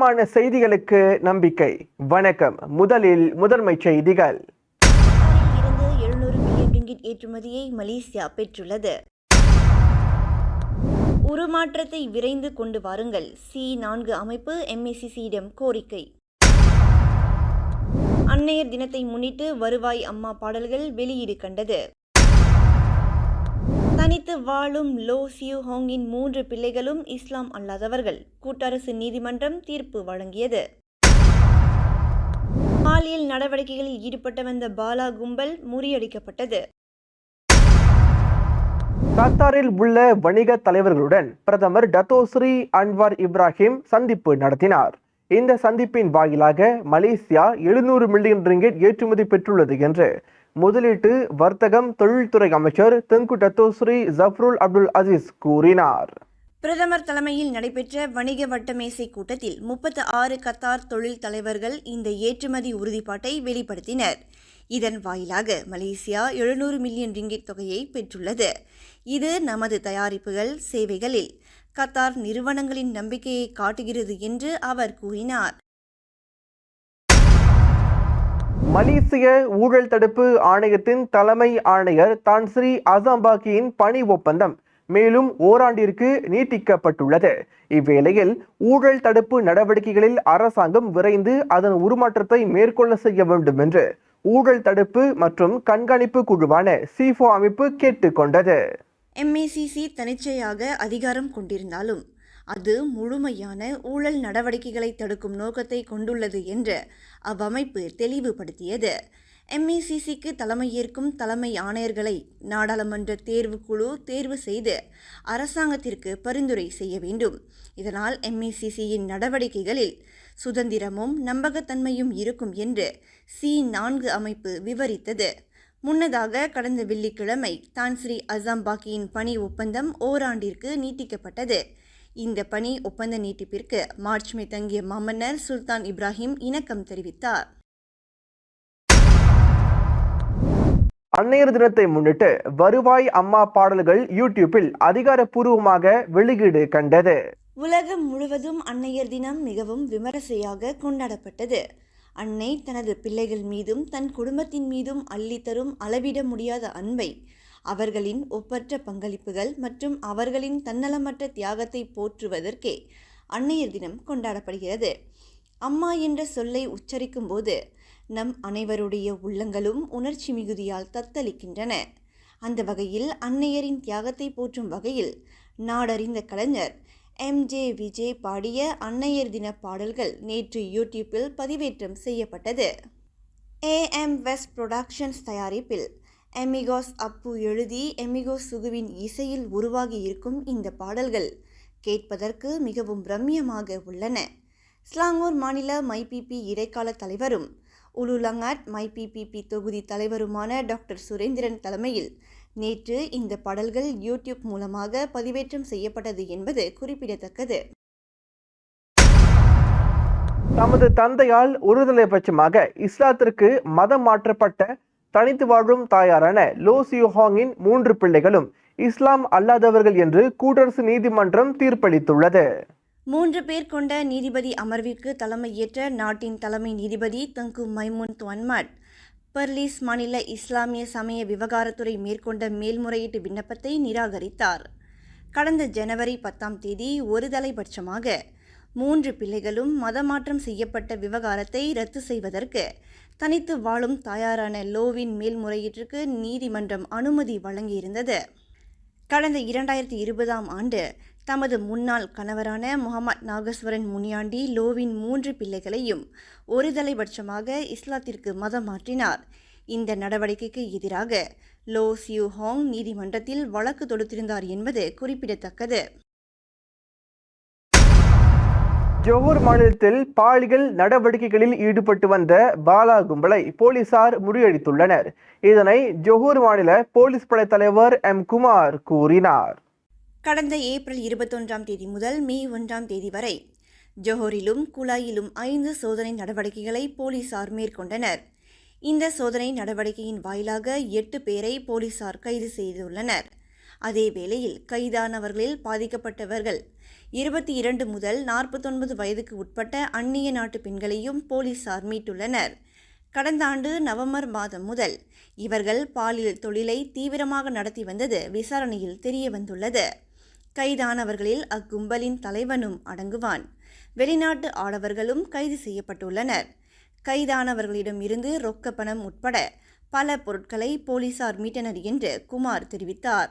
முக்கியமான செய்திகளுக்கு நம்பிக்கை. வணக்கம். முதலில் முதன்மை செய்திகள். இருந்து எழுநூறு மில்லியன் ரிங்கிட் ஏற்றுமதியை மலேசியா பெற்றுள்ளது. உருமாற்றத்தை விரைந்து கொண்டு வாருங்கள். சி நான்கு அமைப்பு எம்ஏசிசியிடம் கோரிக்கை. அன்னையர் தினத்தை முன்னிட்டு வருவாய் அம்மா பாடல்கள் வெளியீடு கண்டது. தனித்து வாழும் லோ சியூ ஹோங்கின் மூன்று பிள்ளைகளும் இஸ்லாம் அல்லாதவர்கள். கூட்டரசு நீதிமன்றம் தீர்ப்பு வழங்கியது. பாலியல் நடவடிக்கைகளில் ஈடுபட்டு வந்த பாலா கும்பல் முறியடிக்கப்பட்டது. கத்தாரில் உள்ள வணிக தலைவர்களுடன் பிரதமர் டத்தோஸ்ரீ அன்வார் இப்ராஹிம் சந்திப்பு நடத்தினார். இந்த சந்திப்பின் வாயிலாக மலேசியா எழுநூறு மில்லியன் ரிங்கெட் ஏற்றுமதி பெற்றுள்ளது என்று முதலீட்டு வர்த்தகம் தொழில்துறை அமைச்சர் Tengku Datuk Seri Zafrul Abdul Aziz கூறினார். பிரதமர் தலைமையில் நடைபெற்ற வணிக வட்டமேசை கூட்டத்தில் முப்பத்து ஆறு கத்தார் தொழில் தலைவர்கள் இந்த ஏற்றுமதி உறுதிப்பாட்டை வெளிப்படுத்தினர். இதன் வாயிலாக மலேசியா எழுநூறு மில்லியன் ரிங்கிட் தொகையை பெற்றுள்ளது. இது நமது தயாரிப்புகள் சேவைகளில் கத்தார் நிறுவனங்களின் நம்பிக்கையை காட்டுகிறது என்று அவர் கூறினார். மலேசிய ஊழல் தடுப்பு ஆணையத்தின் தலைமை ஆணையர் தான்ஸ்ரீ அசாம்பாக்கியின் பணி ஒப்பந்தம் மேலும் ஓராண்டிற்கு நீட்டிக்கப்பட்டுள்ளது. இவ்வேளையில் ஊழல் தடுப்பு நடவடிக்கைகளில் அரசாங்கம் விரைந்து அதன் உருமாற்றத்தை மேற்கொள்ள செய்ய வேண்டும் என்று ஊழல் தடுப்பு மற்றும் கண்காணிப்பு குழுவான சிஃபோ அமைப்பு கேட்டுக்கொண்டது. எம்ஏசிசி தனிச்சையாக அதிகாரம் கொண்டிருந்தாலும் அது முழுமையான ஊழல் நடவடிக்கைகளை தடுக்கும் நோக்கத்தை கொண்டுள்ளது என்று அவ்வமைப்பு தெளிவுபடுத்தியது. எம்ஏசிசிக்கு தலைமையேற்கும் தலைமை ஆணையர்களை நாடாளுமன்ற தேர்வுக்குழு தேர்வு செய்து அரசாங்கத்திற்கு பரிந்துரை செய்ய வேண்டும். இதனால் எம்ஏசிசியின் நடவடிக்கைகளில் சுதந்திரமும் நம்பகத்தன்மையும் இருக்கும் என்று சி நான்கு அமைப்பு விவரித்தது. முன்னதாக கடந்த வெள்ளிக்கிழமை தான்ஸ்ரீ அசாம்பாக்கியின் பணி ஒப்பந்தம் ஓராண்டிற்கு நீட்டிக்கப்பட்டது. இந்த பணி ஒப்பந்த நீட்டிப்பிற்கு மார்ச்மே தங்கிய மாமன்னர் சுல்தான் இப்ராஹிம் இணக்கம் தெரிவித்தார். அன்னையர் தினத்தை முன்னிட்டு வருவாய் அம்மா பாடல்கள் யூடியூப்பில் அதிகாரப்பூர்வமாக வெளியீடு கண்டது. உலகம் முழுவதும் அன்னையர் தினம் மிகவும் விமரிசையாக கொண்டாடப்பட்டது. அன்னை தனது பிள்ளைகள் மீதும் தன் குடும்பத்தின் மீதும் அள்ளித்தரும் அளவிட முடியாத அன்பை அவர்களின் ஒப்பற்ற பங்களிப்புகள் மற்றும் அவர்களின் தன்னலமற்ற தியாகத்தை போற்றுவதற்கே அன்னையர் தினம் கொண்டாடப்படுகிறது. அம்மா என்ற சொல்லை உச்சரிக்கும் போது நம் அனைவருடைய உள்ளங்களும் உணர்ச்சி மிகுதியால் தத்தளிக்கின்றன. அந்த வகையில் அன்னையரின் தியாகத்தை போற்றும் வகையில் நாடறிந்த கலைஞர் எம். ஜே. விஜய் பாடிய அன்னையர் தின பாடல்கள் நேற்று யூடியூப்பில் பதிவேற்றம் செய்யப்பட்டது. ஏஎம் வெஸ்ட் புரொடக்ஷன்ஸ் தயாரிப்பில் எமிகோஸ் அப்பு எழுதி எமிகோஸ் சுகுவின் இசையில் உருவாகி இருக்கும் இந்த பாடல்கள் கேட்பதற்கு மிகவும் ரம்யமாக உள்ளன. ஸ்லாங்கூர் மாநில மைபிபி இடைக்கால தலைவரும் உலுலங்காட் மைபிபிபி தொகுதி தலைவருமான டாக்டர் சுரேந்திரன் தலைமையில் நேற்று இந்த பாடல்கள் யூடியூப் மூலமாக பதிவேற்றம் செய்யப்பட்டது என்பது குறிப்பிடத்தக்கது. தமது தந்தையால் ஒருதலை பட்சமாக இஸ்லாத்திற்கு மதம் மாற்றப்பட்ட தனித்து வாழும் தாயாரான லோ சியூஹாங்கின் மூன்று பிள்ளைகளும் இஸ்லாம் அல்லாதவர்கள் என்று கூட்டரசு நீதிமன்றம் தீர்ப்பளித்துள்ளது. மூன்று பேர் கொண்ட நீதிபதி அமர்விற்கு தலைமையேற்ற நாட்டின் தலைமை நீதிபதி தங்கு மைமுன் துவன்மட் பர்லீஸ் மாநில இஸ்லாமிய சமய விவகாரத்துறை மேற்கொண்ட மேல்முறையீட்டு விண்ணப்பத்தை நிராகரித்தார். கடந்த ஜனவரி பத்தாம் தேதி ஒரு தலைபட்சமாக மூன்று பிள்ளைகளும் மதமாற்றம் செய்யப்பட்ட விவகாரத்தை ரத்து செய்வதற்கு தனித்து வாழும் தாயாரான லோவின் மேல்முறையீட்டிற்கு நீதிமன்றம் அனுமதி வழங்கியிருந்தது. கடந்த இரண்டாயிரத்தி இருபதாம் ஆண்டு தமது முன்னாள் கணவரான முகமது நாகஸ்வரன் முனியாண்டி லோவின் மூன்று பிள்ளைகளையும் ஒருதலைபட்சமாக இஸ்லாத்திற்கு மதம் மாற்றினார். இந்த நடவடிக்கைக்கு எதிராக லோ சியூ ஹாங் நீதிமன்றத்தில் வழக்கு தொடுத்திருந்தார் என்பது குறிப்பிடத்தக்கது. ஜோஹர் மாநிலத்தில் பாலியல் நடவடிக்கைகளில் ஈடுபட்டு வந்த பாலா கும்பலை போலீசார் முறியடித்துள்ளனர். இதனை ஜோஹர் மாநில போலீஸ் படை தலைவர் எம் குமார் கூறினார். கடந்த ஏப்ரல் இருபத்தொன்றாம் தேதி முதல் மே ஒன்றாம் தேதி வரை ஜோஹரிலும் குலாயிலும் ஐந்து சோதனை நடவடிக்கைகளை போலீசார் மேற்கொண்டனர். இந்த சோதனை நடவடிக்கையின் வாயிலாக எட்டு பேரை போலீசார் கைது செய்துள்ளனர். அதே வேளையில் கைதானவர்களில் பாதிக்கப்பட்டவர்கள் இருபத்தி இரண்டு முதல் நாற்பத்தொன்பது வயதுக்கு உட்பட்ட அந்நிய நாட்டு பெண்களையும் போலீசார் மீட்டுள்ளனர். கடந்த ஆண்டு நவம்பர் மாதம் முதல் இவர்கள் பாலியல் தொழிலை தீவிரமாக நடத்தி வந்தது விசாரணையில் தெரிய வந்துள்ளது. கைதானவர்களில் அக்கும்பலின் தலைவனும் அடங்குவான். வெளிநாட்டு ஆடவர்களும் கைது செய்யப்பட்டுள்ளனர். கைதானவர்களிடம் இருந்து ரொக்க பணம் உட்பட பல பொருட்களை போலீசார் மீட்டனர் என்று குமார் தெரிவித்தார்.